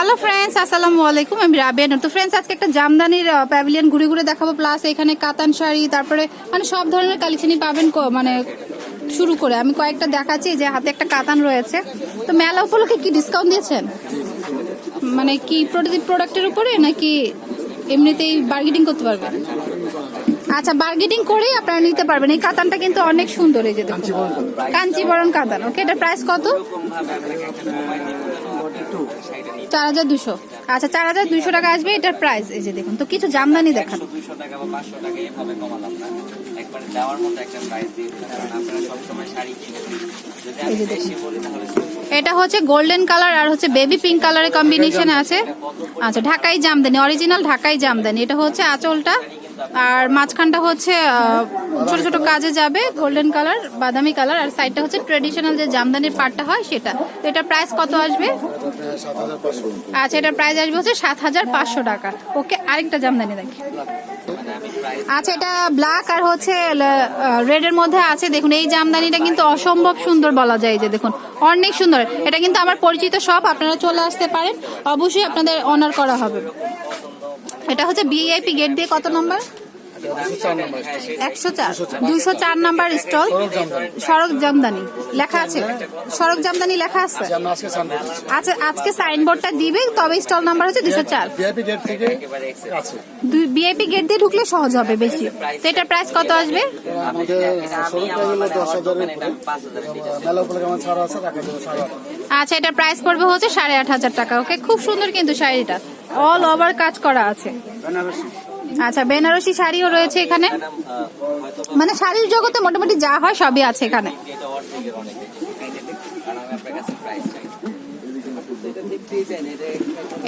Hello friends আসসালামু আলাইকুম আমি রাবিয়া নূর। তো ফ্রেন্ডস আজকে একটা জামদানির প্যাভিলিয়ন ঘুরে ঘুরে দেখাবো। প্লাস এখানে কাতান শাড়ি তারপরে মানে সব ধরনের কালেকশনই পাবেন ক- মানে শুরু করে। আমি কয়েকটা দেখাচ্ছি যে হাতে একটা কাতান রয়েছে। তো মেলা উপলক্ষে কি ডিসকাউন্ট দিয়েছেন? মানে কি প্রোডাক্টের উপরে নাকি এমনিতেই বার্গেটিং করতে পারবেন? আচ্ছা বার্গেটিং করেই আপনারা নিতে পারবেন। এই কাতানটা কিন্তু অনেক সুন্দর এই যে কাঞ্চিবরণ। কাতান। ওকে এটা প্রাইস কত? চার হাজার দুশো। আচ্ছা চার হাজার দুশো টাকা আসবে এটার প্রাইস এই তো কিছু জামদানি এটা হচ্ছে গোল্ডেন কালার আর হচ্ছে বেবি পিঙ্ক কালারের কম্বিনেশন আছে। আচ্ছা ঢাকাই জামদানি অরিজিনাল ঢাকাই জামদানি। এটা হচ্ছে আঁচলটা আর মাঝখানটা হচ্ছে ছোট ছোট কাজে যাবে গোল্ডেন কালার বাদামি কালার আর সাইডটা হচ্ছে ট্রেডিশনাল যে জামদানির পাটটা হয় সেটা। তো এটার প্রাইস কত আসবে? আচ্ছা এটা প্রাইস আসবে হচ্ছে সাত হাজার পাঁচশো টাকা। ওকে, আরেকটা জামদানি দেখি। আচ্ছা এটা ব্ল্যাক আর হচ্ছে রেড এর মধ্যে আছে। দেখুন, এই জামদানিটা কিন্তু অসম্ভব সুন্দর বলা যায় যে, দেখুন, অনেক সুন্দর। এটা কিন্তু আমার পরিচিত সব আপনারা চলে আসতে পারেন। অবশ্যই আপনাদের অনার করা হবে। এটা হচ্ছে বিআইপি গেট দিয়ে কত নম্বর? দুশো চার নাম্বার। স্টল সড়ক জামদানি। লেখা আছে? সড়ক জামদানি লেখা আছে? আচ্ছা আজকে সাইনবোর্ডটা দিবে তবে স্টল নাম্বার হচ্ছে দুশো চার। ভিআইপি গেট বিআইপি গেট দিয়ে ঢুকলে সহজ হবে বেশি। তো এটার প্রাইস কত আসবে? আচ্ছা এটার প্রাইস পড়বে হচ্ছে সাড়ে আট হাজার টাকা। ওকে খুব সুন্দর কিন্তু শাড়িটা। অল ওভার কাজ করা আছে। আচ্ছা বেনারসি শাড়িও রয়েছে এখানে। মানে শাড়ির জগতে মোটামুটি যা হয় সবই আছে এখানে।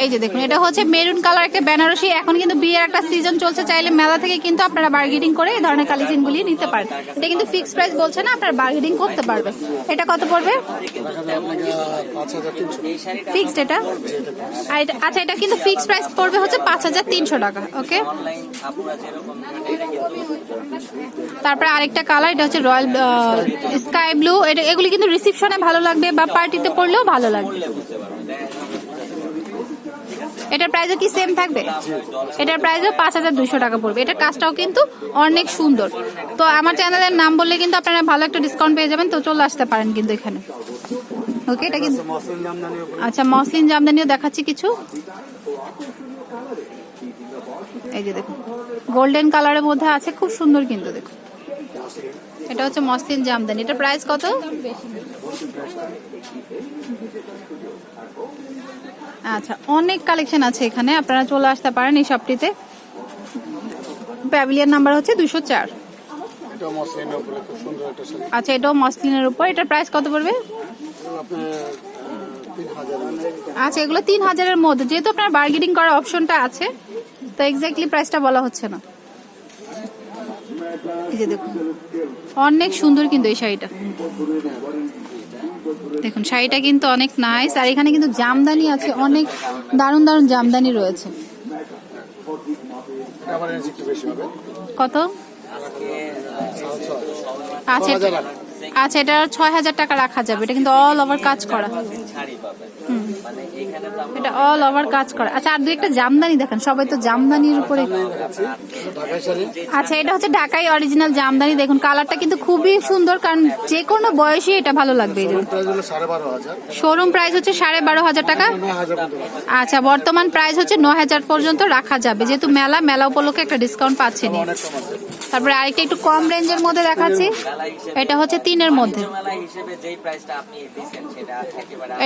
এই যে দেখুন, এটা হচ্ছে মেরুন কালার একটা বেনারসি। এখন কিন্তু বিয়ের একটা সিজন চলছে, চাইলে মেলা থেকে কিন্তু আপনারা বার্গেটিং করে এই ধরনের কালেকশনগুলি নিতে পারেন। এটা কিন্তু ফিক্সড প্রাইস বলছে না, আপনারা বার্গেটিং করতে পারবেন। এটা কত পড়বে? ফিক্সড এটা? আচ্ছা এটা কিন্তু ফিক্সড প্রাইস পড়বে হচ্ছে পাঁচ হাজার তিনশো টাকা ওকে তারপরে আরেকটা কালার, এটা হচ্ছে রয়্যাল স্কাই ব্লু। এটা এগুলি কিন্তু রিসিপশনে ভালো লাগবে বা পার্টিতে পড়লেও ভালো লাগবে। এটার প্রাইসও কি সেম থাকবে? এটার প্রাইসও পাঁচ হাজার দুশো টাকা পড়বে। এটার কাজটাও কিন্তু অনেক সুন্দর। তো আমার চ্যানেলের নাম বললে কিন্তু আপনারা ভালো একটা ডিসকাউন্ট পেয়ে যাবেন। তো চলে আসতে পারেন কিন্তু এখানে। ওকে এটা কিন্তু আচ্ছা মসলিন জামদানিও দেখাচ্ছি কিছু। এই যে দেখুন গোল্ডেন কালারের মধ্যে আছে, খুব সুন্দর কিন্তু দেখুন। এটা হচ্ছে মসলিন জামদানি। এটা প্রাইস কত? আচ্ছা অনেক কালেকশন আছে এখানে। আপনারা চলে আসতে পারেন এই শপটিতে প্যাভিলিয়ন নাম্বার হচ্ছে দুশো চার। আচ্ছা এটাও মসলিনের উপর। এটার প্রাইস কত পড়বে? আচ্ছা এগুলো তিন হাজারের মধ্যে। যেহেতু আপনার বার্গেনিং করার অপশনটা আছে তো এক্স্যাক্টলি প্রাইসটা বলা হচ্ছে না। এই যে দেখুন অনেক সুন্দর কিন্তু এই শাড়িটা। দেখুন শাড়িটা কিন্তু অনেক নাইস আর এখানে কিন্তু জামদানি আছে অনেক দারুণ দারুণ জামদানি রয়েছে। কত? আচ্ছা আচ্ছা এটা ছয় হাজার টাকা রাখা যাবে এটা কিন্তু অল ওভার কাজ করা শাড়ি পাবেন হুম মানে এখানে তো আমরা এটা অল ওভার কাজ করা। আচ্ছা আর দু একটা জামদানি দেখেন, সবাই তো জামদানির উপরে আচ্ছা এটা হচ্ছে ঢাকাই অরিজিনাল জামদানি। দেখুন কালারটা কিন্তু খুবই সুন্দর, কারণ যে কোনো বয়সে এটা ভালো লাগবে শোরুম প্রাইস হচ্ছে সাড়ে বারো হাজার টাকা। আচ্ছা বর্তমান প্রাইস হচ্ছে ন হাজার পর্যন্ত রাখা যাবে। যেহেতু মেলা মেলা উপলক্ষে একটা ডিসকাউন্ট পাচ্ছেনি তারপরে আরেকটা একটু কম রেঞ্জের মধ্যে দেখাচ্ছি। এটা হচ্ছে তিনের মধ্যে।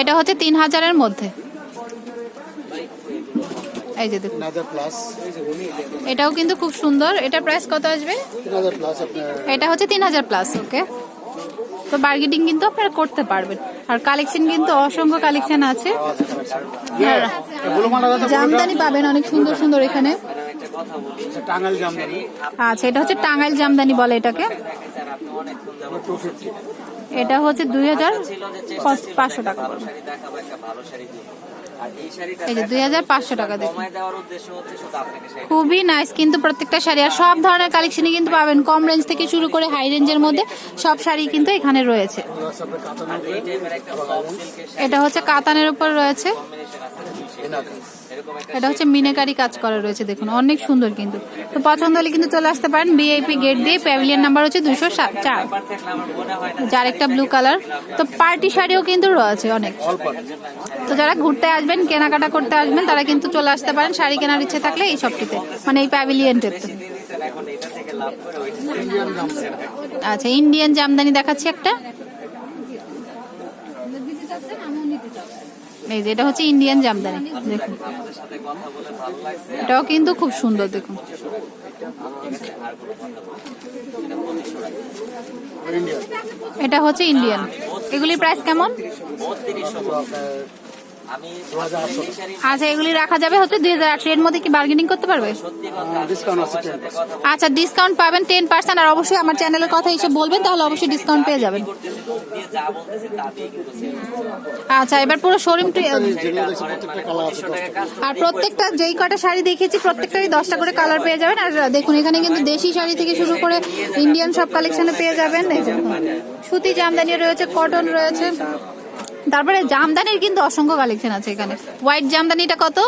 এটা হচ্ছে তিন হাজারের মধ্যে। এই যে দেখুন। এটাও কিন্তু খুব সুন্দর। এটা প্রাইস কত আসবে? এটা হচ্ছে তিন হাজার প্লাস ওকে তো বার্গেটিং কিন্তু আপনারা করতে পারবেন। আর কালেকশন কিন্তু অসংখ্য কালেকশন আছে। কথা জামদানি পাবেন অনেক সুন্দর সুন্দর এখানে। আচ্ছা এটা হচ্ছে টাঙ্গাইল জামদানি বলে এটাকে। এটা হচ্ছে দুই হাজার পাঁচশো টাকা এই যে দুই হাজার পাঁচশো টাকা খুবই নাইস কিন্তু প্রত্যেকটা শাড়ি। আর সব ধরনের কালেকশনই কিন্তু পাবেন। কম রেঞ্জ থেকে শুরু করে হাই রেঞ্জের মধ্যে সব শাড়ি কিন্তু এখানে রয়েছে। এটা হচ্ছে কাতানের উপর রয়েছে। এটা হচ্ছে মিনেকারি কাজ করা রয়েছে, দেখুন, অনেক সুন্দর কিন্তু। তো পছন্দ হলে কিন্তু চলে আসতে পারেন বিআইপি গেট দিয়ে, প্যাভিলিয়ন নাম্বার হচ্ছে দুশো চার, যার একটা ব্লু কালার তো পার্টি শাড়িও কিন্তু রয়েছে অনেক। তো যারা ঘুরতে আসবেন, কেনাকাটা করতে আসবেন, তারা কিন্তু চলে আসতে পারেন, শাড়ি কেনার ইচ্ছে থাকলে এই সবটিতে মানে এই প্যাভিলিয়নটিতে। আচ্ছা ইন্ডিয়ান জামদানি দেখাচ্ছি একটা। এই যে, এটা হচ্ছে ইন্ডিয়ান জামদানি, দেখুন। এটাও কিন্তু খুব সুন্দর, দেখুন। এটা হচ্ছে ইন্ডিয়ান এগুলির প্রাইস কেমন? আচ্ছা এগুলি রাখা যাবে হচ্ছে দুই হাজার আটশো। এর মধ্যে কি বার্গেনিং করতে পারবে? আচ্ছা ডিসকাউন্ট পাবেন টেন পার্সেন্ট আর অবশ্যই আমার চ্যানেলের কথা হিসেবে বলবেন, তাহলে অবশ্যই ডিসকাউন্ট পেয়ে যাবেন। যা বলতেছি তা দিয়ে কিন্তু আচ্ছা এবার পুরো শোরুম দেখছি আর প্রত্যেকটা যেই কটা শাড়ি দেখিয়েছি প্রত্যেকটারই দশটা করে কালার পেয়ে যাবেন। আর দেখুন এখানে কিন্তু দেশি শাড়ি থেকে শুরু করে ইন্ডিয়ান সব কালেকশনে পেয়ে যাবেন। সুতি জামদানি রয়েছে কটন রয়েছে। তারপরে জামদানির কিন্তু অসংখ্য কালেকশন আছে এখানে। হোয়াইট জামদানিটা কত?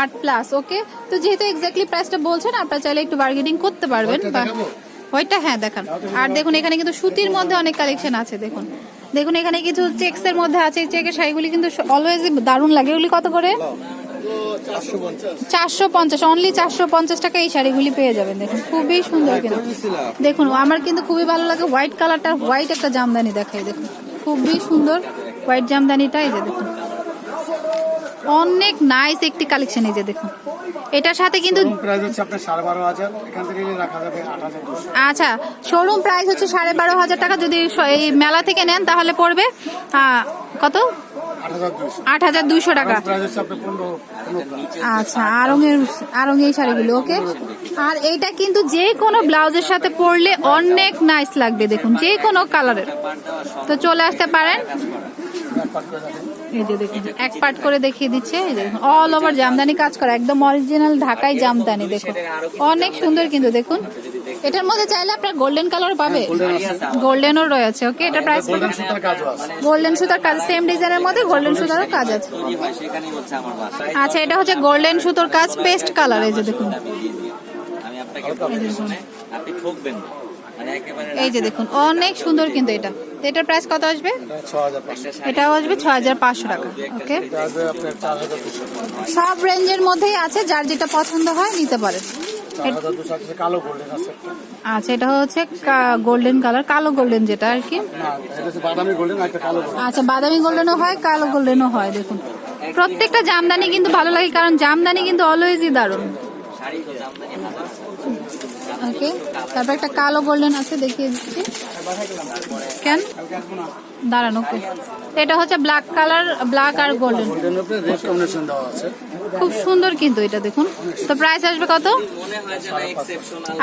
আট প্লাস ওকে তো যেহেতু এক্স্যাক্টলি প্রাইসটা বলছেন আপনারা চাইলে একটু বার্গেনিং করতে পারবেন ওইটা হ্যাঁ দেখান। আর দেখুন, এখানে কিন্তু সুতির মধ্যে অনেক কালেকশন আছে, দেখুন। দেখুন, এখানে কিছু চেক্স এর মধ্যে আছে, চেকের শাড়িগুলি কিন্তু অলওয়েজ দারুণ লাগে। ওগুলি কত করে? চারশো পঞ্চাশ অনলি চারশো পঞ্চাশ টাকা এই শাড়িগুলি পেয়ে যাবেন, দেখুন। খুবই সুন্দর কিন্তু। দেখুন, আমার কিন্তু খুবই ভালো লাগে হোয়াইট কালারটা, হোয়াইট একটা জামদানি দেখাই, দেখুন। খুবই সুন্দর হোয়াইট জামদানিটা, এই যে দেখুন। অনেক নাইস একটি কালেকশন এই যে, দেখুন। এটার সাথে কিন্তু প্রাইস হচ্ছে আপনার সাড়ে বারো হাজার। এখান থেকে রাখা যাবে আট হাজার আচ্ছা শোরুম প্রাইস হচ্ছে সাড়ে বারো হাজার টাকা। যদি এই মেলা থেকে নেন তাহলে পড়বে কত? আট হাজার দুইশো টাকা। আচ্ছা আরঙের আরঙ এই শাড়িগুলো ওকে আর এইটা কিন্তু যে কোনো ব্লাউজের সাথে পরলে অনেক নাইস লাগবে দেখুন যে কোনো কালারের তো চলে আসতে পারেন। এই যে দেখুন এক পার্ট করে দেখিয়ে দিচ্ছে এই দেখুন অল ওভার জামদানি কাজ করা একদম অরিজিনাল ঢাকাই জামদানি দেখুন। অনেক সুন্দর কিন্তু দেখুন। এটার মধ্যে চাইলে আপনার গোল্ডেন কালার পাবে। গোল্ডেনও রয়েছে ওকে এটা প্রাইস গোল্ডেন সুতার কাজ সেম ডিজাইনের মধ্যে গোল্ডেন সুতারও কাজ আছে। আচ্ছা এটা হচ্ছে গোল্ডেন সুতোর কাজ পেস্ট কালার এই যে দেখুন। মানে এই যে দেখুন অনেক সুন্দর কিন্তু এটা। এটার প্রাইস কত আসবে? এটাও আসবে ছ হাজার পাঁচশো টাকা ওকে সব রেঞ্জের মধ্যেই আছে যার যেটা পছন্দ হয় নিতে পারেন একটা। আচ্ছা এটা হচ্ছে গোল্ডেন কালার কালো গোল্ডেন যেটা আর কি। না বাদামি গোল্ডেন আর একটা কালো গোল্ডেন আচ্ছা বাদামি গোল্ডেনও হয় কালো গোল্ডেনও হয় দেখুন। প্রত্যেকটা জামদানি কিন্তু ভালো লাগে কারণ জামদানি কিন্তু অলওয়েজই দারুণ শাড়ি তো জামদানি হাজার ওকে তারপর একটা কালো গোল্ডেন আছে, দেখিয়ে দিচ্ছি। কেন? দাঁড়ান ওকে এটা হচ্ছে ব্ল্যাক কালার ব্ল্যাক আর গোল্ডেন খুব সুন্দর কিন্তু এটা দেখুন। তো প্রাইস আসবে কত?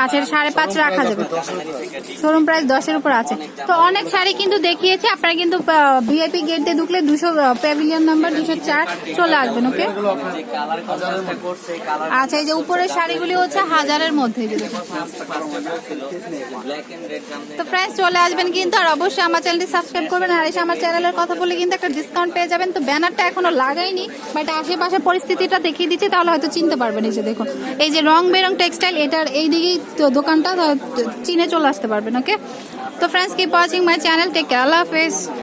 আচ্ছা সাড়ে পাঁচ রাখা যাবে। শোরুম প্রাইস দশের উপর আছে। তো অনেক শাড়ি কিন্তু দেখিয়েছে, আপনারা কিন্তু ভিআইপি গেট দিয়ে ঢুকলে দুশো প্যাভিলিয়ন নাম্বার দুশো চার চলে আসবেন ওকে আচ্ছা এই যে উপরের শাড়িগুলি হচ্ছে হাজারের মধ্যে তো ফ্রেন্ডস চলে আসবেন কিন্তু, আর অবশ্যই আমার চ্যানেলটি সাবস্ক্রাইব করবেন, আর এসে আমার চ্যানেলের কথা বলে কিন্তু একটা ডিসকাউন্ট পেয়ে যাবেন। তো ব্যানারটা এখনও লাগাইনি বাট আশেপাশে পরিস্থিতিটা দেখিয়ে দিচ্ছি, তাহলে হয়তো চিনতে পারবেন এই যে দেখুন। এই যে রং বেরং টেক্সটাইল এটার এই দিকেই দোকানটা চিনে চলে আসতে পারবেন ওকে তো friends keep watching my channel take care আল্লাহ হাফেজ।